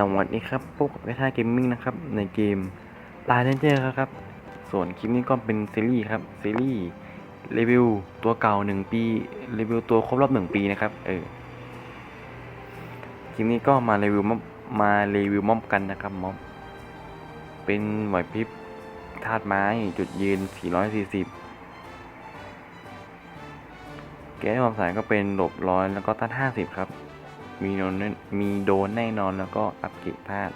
สวัสดีครับพบกับไอท่าเกมมิ่งนะครับ ในเกมลายเ n นเจอร์ครับ ส่วนคลิปนี้ก็เป็นซีรีส์ครับ ซีรีส์รีวิวตัวเก่าหนึ่งปี รีวิวตัวครบรอบหนึ่งปีนะครับ เออ คลิปนี้ก็มารีวิวม็อบมารีวิวม็อบกันนะครับม็อบ เป็นไหวพริบธาตุไม้จุดยืน 440 แก้ความสายก็เป็นหลบร้อยแล้วก็ต้าน50 ครับ มีโดนแน่มีโดนแน่นอนแล้วก็อัปเกรดพลาด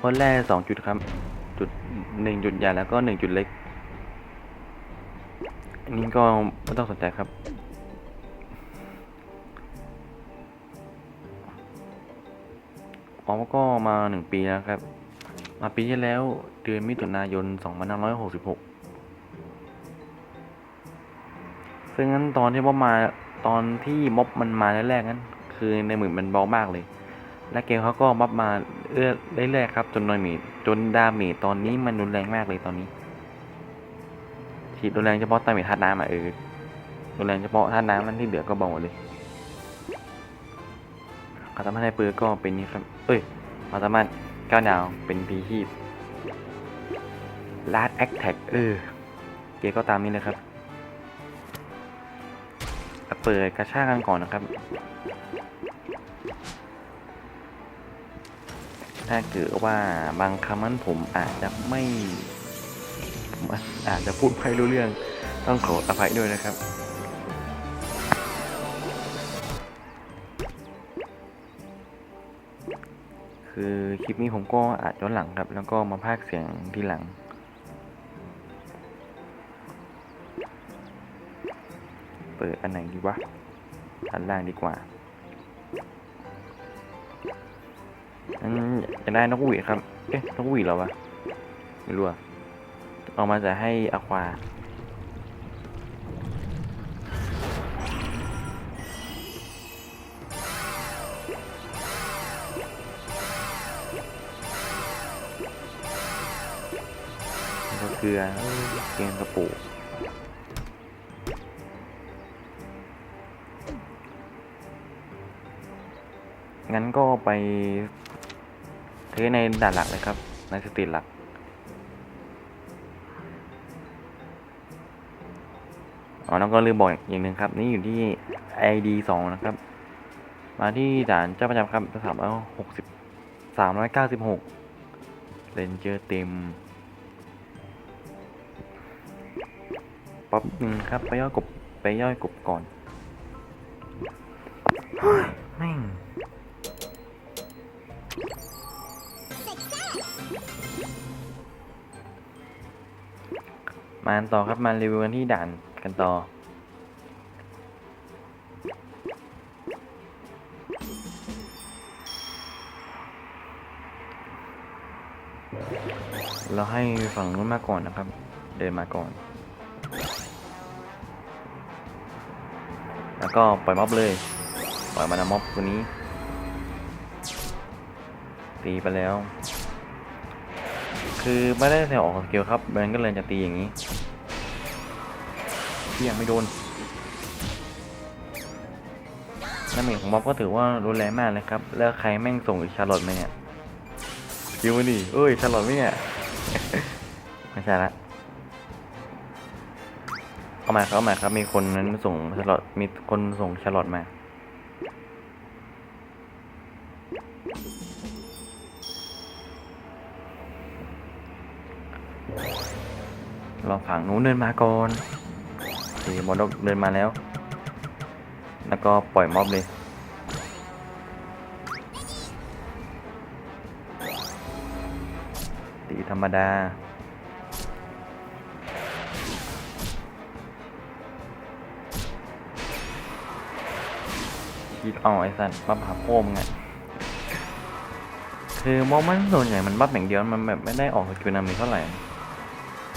คนแรกสองจุดครับ จุดหนึ่งจุดใหญ่แล้วก็หนึ่งจุดเล็กอันนี้ก็ไม่ต้องสนใจครับอ๋อก็มาหนึ่งปีแล้วครับ มาปีที่แล้วเดือนมิถุนายน 2566ซึ่งงั้นตอนที่ม็อบมา ตอนที่ม็อบมันมาแรกๆนั้น คือในหมื่นมันเบามากเลย และเกมเขาก็ม็อบมาเรื่อยเรื่อยๆครับ จนดาเมจจนดาเมจตอนนี้มันรุนแรงมากเลยตอนนี้ฉีดรุนแรงเฉพาะดาเมจธาตุน้ำอะเออรุนแรงเฉพาะธาตุน้ำนั้นที่เหลือก็เบาหมดเลยเขาทำให้ในปืนก็เป็นนี้ครับ เอ้ยเขาสามารถก้าวดาวเป็นพีชีพลาดแอคแท็กเออ เกมก็ตามนี้เลยครับ เปิดกระชากกันก่อนนะครับ ถ้าเกิดว่าบางคำนั้นผมอาจจะไม่ผมอาจจะพูดไม่รู้เรื่อง ต้องขออภัยด้วยนะครับคือคลิปนี้ผมก็อาจย้อนหลังครับ แล้วก็มาพากเสียงทีหลัง เปิดอันไหนดีวะอันล่างดีกว่าอันจะได้นกหวีดครับ เอ๊ะนกหวีดเหรอวะไม่รู้อะเอามาจะให้อควาก็เกลือเอ้ยเกมกระปุก งั้นก็ไปเทในด่านหลักเลยครับ ในสตรีทหลัก อ๋อแล้วก็ลืมบอกอย่างหนึ่งครับ นี่อยู่ที่ ID สองนะครับ มาที่ด่านเจ้าประจำครับสามร้อยหกสิบสามร้อยเก้าสิบหกเลนเจอร์เต็มป๊อปหนึ่งครับ ไปย่อยกบ ไปย่อยกบก่อนเฮ้ยแม่ง มาต่อครับมารีวิวกันที่ด่านกันต่อ เราให้ฝั่งนู้นมาก่อนนะครับ เดินมาก่อน แล้วก็ปล่อยม็อบเลย ปล่อยมานะม็อบตัวนี้ ตีไปแล้ว คือไม่ได้แถวออกสกิลครับมันก็เลยจะตีอย่างนี้ที่ยังไม่โดนน้ำเมจของม็อบก็ถือว่ารุนแรงมากเลยครับ แล้วใครแม่งส่งอีชาร์ลอตไหมเนี่ยสกิลมาดิเอ้ยชาร์ลอตไหมเนี่ยไม่ใช่ละเอามาครับเอามาครับมีคนนั้นส่งชาร์ลอตมีคนส่งชาร์ลอตมา รองฝั่งนู้นเดินมาก่อนสีมอดกเดินมาแล้ว แล้วก็ปล่อยม็อบเลย ตีธรรมดาคิดเอาไอ้สันบัฟหาโป้มไงคือมองมันส่วนใหญ่มันบัฟอย่างเดียวมันแบบไม่ได้ออกสกิลนามิเท่าไหร่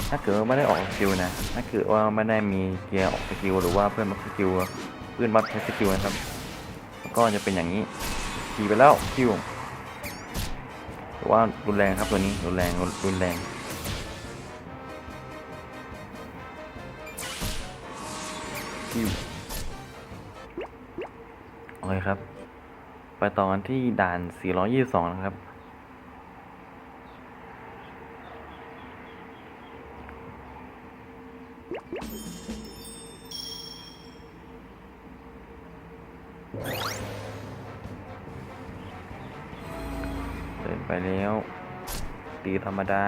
ถ้าเกิดว่าไม่ได้ออกสกิลนะ ถ้าเกิดว่าไม่ได้มีเกียร์ออกสกิลหรือว่าเพื่อนบัฟสกิลเพื่อนบัฟใช้สกิลนะครับ ก็จะเป็นอย่างนี้ขี่ไปแล้วคิวแต่ว่ารุนแรงครับตัวนี้รุนแรงรุนแรงคิวโอเคครับ ไปต่อกันที่ด่าน 422 นะครับ เดินไปแล้ว ตีธรรมดา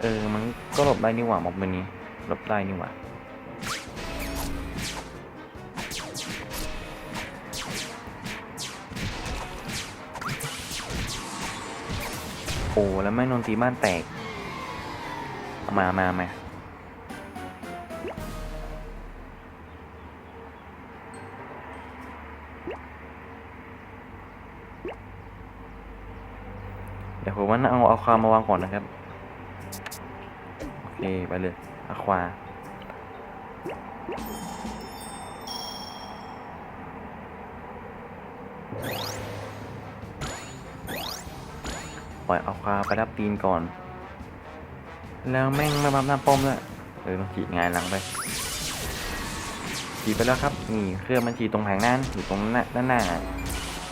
เออ มันก็หลบได้นี่หว่าม็อบมันนี้หลบได้นี่หว่า แล้วแม่งโดนตีบ้านแตก เอามามามาเดี๋ยวผมว่าเอาเอาความมาวางก่อนนะครับ โอเค ไปเลยอะควา ล่อยเอาคาไปรับตีนก่อน แล้วแม่งมาบับหน้าป้อมด้วเออต้องฉีดงายหลังไปฉีดไปแล้วครับ นี่เครื่องมันฉีดตรงแผงหน้าอยู่ตรงหน้าด้านหน้า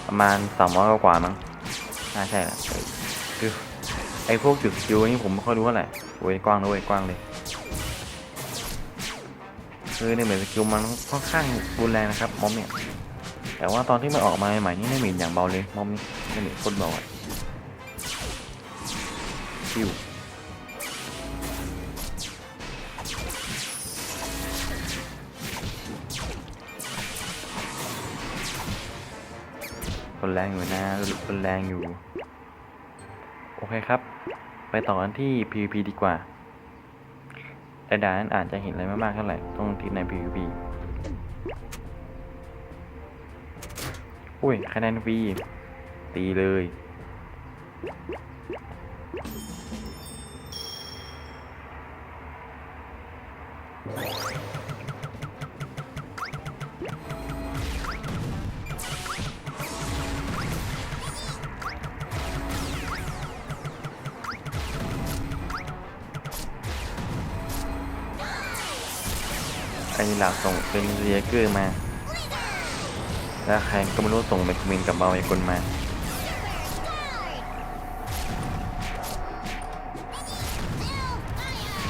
ประมาณสามร้อยกว่ามั้งน่าใช่ละคือไอ้พวกจุดคิวนี่ผมไม่ค่อยรู้เท่าไหร่โอ้ยกว้างเลยเว้ยกว้างเลยคือในเหมือนสกิลมันค่อนข้างรุนแรงนะครับมอมเนี่ยแต่ว่าตอนที่มันออกมาใหม่ๆนี่ไม่เหม็นอย่างเบาเลยมอมนี่ไม่เหม็นโคตรเบาอะ คิวรุนแรงอยู่นะรุนแรงอยู่ โอเคครับ ไปต่อกันที่ PVP ดีกว่าแต่ด่านนั้นอาจจะเห็นอะไรไม่มากเท่าไหร่ต้องที่ใน PVP อุ้ยคะแนนฟรีตีเลย ไอ้หลักส่งเป็นเรียเกอร์มา แล้วใครก็ไม่รู้ส่งเมกมินกับเบาไอ้คนมา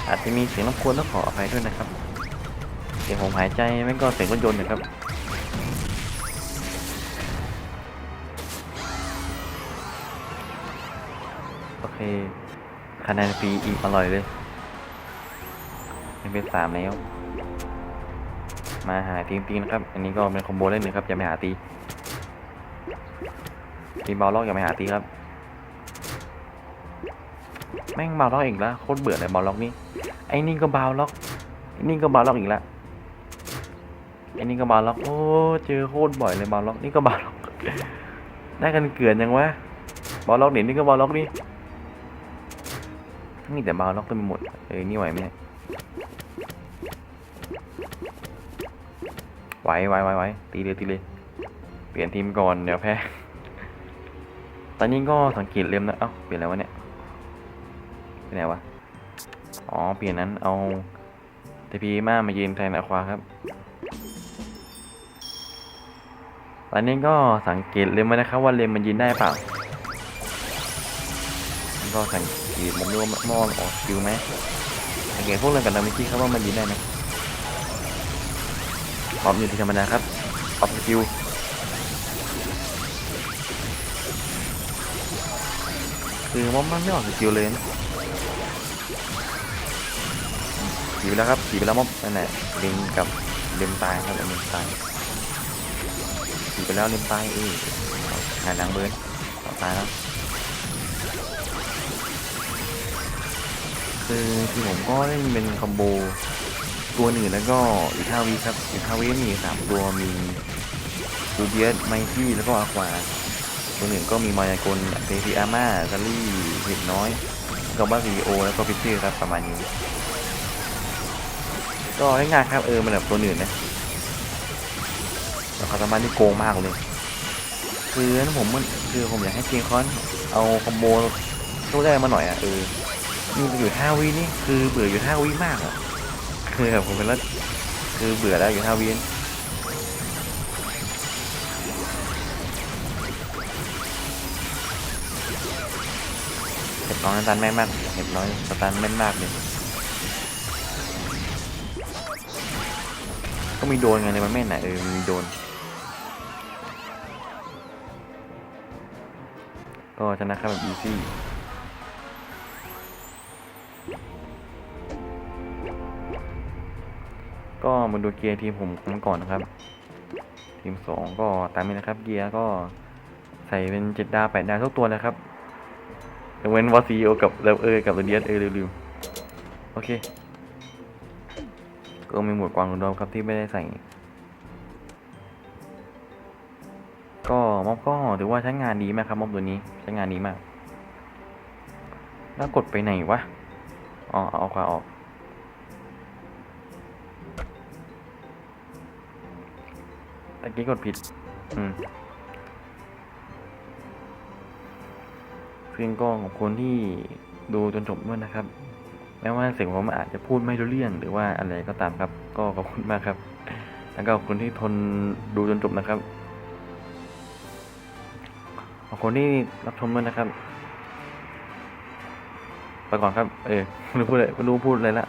อาจจะมีเสียงรบกวนต้องขออภัยด้วยนะครับ เสียงผมหายใจไม่ก็เสียงรถยนต์นะครับโอเคคะแนนฟรีอีกอร่อยเลยเป็นสามแล้ว มาหาทีมตีนะครับ อันนี้ก็เป็นคอมโบเล่นหนึ่งครับอย่าไปหาตีทีมบอลล็อกอย่าไปหาตีครับ แม่งบอลล็อกอีกแล้วโคตรเบื่อเลยบอลล็อกนี่ไอ้นี่ก็บอลล็อกไอ้นี่ก็บอลล็อกอีกแล้วไอ้นี่ก็บอลล็อกโอ้เจอโคตรบ่อยเลยบอลล็อกนี่ก็บอลล็อกได้กันเกลื่อนยังวะบอลล็อกเดี๋ยวนี่ก็บอลล็อกนี่นี่แต่บอลล็อกเต็มหมดเออนี่ไหวไหมไหวไหวไหวไหวตีเลยตีเลยเปลี่ยนทีมก่อนเดี๋ยวแพ้ตอนนี้ก็สังเกตเล่มนะเอ้าเปลี่ยนแล้ววะเนี่ย ไปไหนวะ อ๋อ เปลี่ยนนั้นเอาเทพีมามายืนแทนอควาครับ ตอนนี้ก็สังเกตเลมไว้นะครับว่าเลมมันยืนได้เปล่า ก็สังเกตมดูว่ามองออกสกิลไหมสังเกตพวกเรื่องกับดามิกี้ครับว่ามันยืนได้ไหมพร้อมอยู่ที่ธรรมดาครับออฟสกิลคือว่ามันไม่ออกสกิลเลยนะ ขี่ไปแล้วครับขี่ไปแล้วม็อบนั่นแหละลิงกับเลมตายครับเลมตายขี่ไปแล้วเลมตายเอ้ยหายหลังเบิร์นต่อตายแล้วคือที่ผมก็เล่นเป็นคอมโบตัวหนึ่งแล้วก็อีกห้าวิครับอีกห้าวิมีสามตัวมีดูเดียสไมกี้แล้วก็อาควาตัวหนึ่งก็มีมายากลเทพีอาม่าซารี่เห็ดน้อย ก็บ้าวีโอแล้วก็พิซซี่ครับประมาณนี้ ก็ง่ายๆครับเออมันแบบตัวหนึ่งนะแล้วเขาสามารถที่โกงมากเลยคือผมมันคือผมอยากให้เกมคอนเอาคอมโบตู้ได้มาหน่อยอะเออมีอยู่ห้าวินี่คือเบื่ออยู่ห้าวิมากอะคือแบบผมเป็นแล้วคือเบื่อแล้วอยู่ห้าวินเห็ดน้อยสตันแม่นมากเห็ดน้อยสตันแม่นมากเลย มีโดนไงเลยมันแม่นไหนเออมีโดน ก็ชนะครับแบบอีซี่ก็มาดูเกียร์ทีมผมกันก่อนนะครับ ทีมสองก็ตามนี้นะครับ เกียร์ก็ใส่เป็นเจ็ดดาวแปดดาวทุกตัวนะครับยกเว้นวอซีโอกับเลเออกับเรเดียสเออลืมๆโอเค ก็มีหมวดกวางอุดมครับที่ไม่ได้ใส่ ก็ม็อบก็ถือว่าใช้งานดีมากครับม็อบตัวนี้ใช้งานดีมาก แล้วกดไปไหนวะอ๋อเอาควาออกตะกี้กดผิด อืมซึ่งก็ขอบคุณที่ดูจนจบด้วยนะครับ แม้ว่าเสียงผมอาจจะพูดไม่รู้เรื่องหรือว่าอะไรก็ตามครับ ก็ขอบคุณมากครับ แล้วก็ขอบคุณที่ทนดูจนจบนะครับขอบคุณที่รับชมด้วยนะครับ ไปก่อนครับ เออไม่รู้พูดอะไรไม่รู้พูดอะไรละ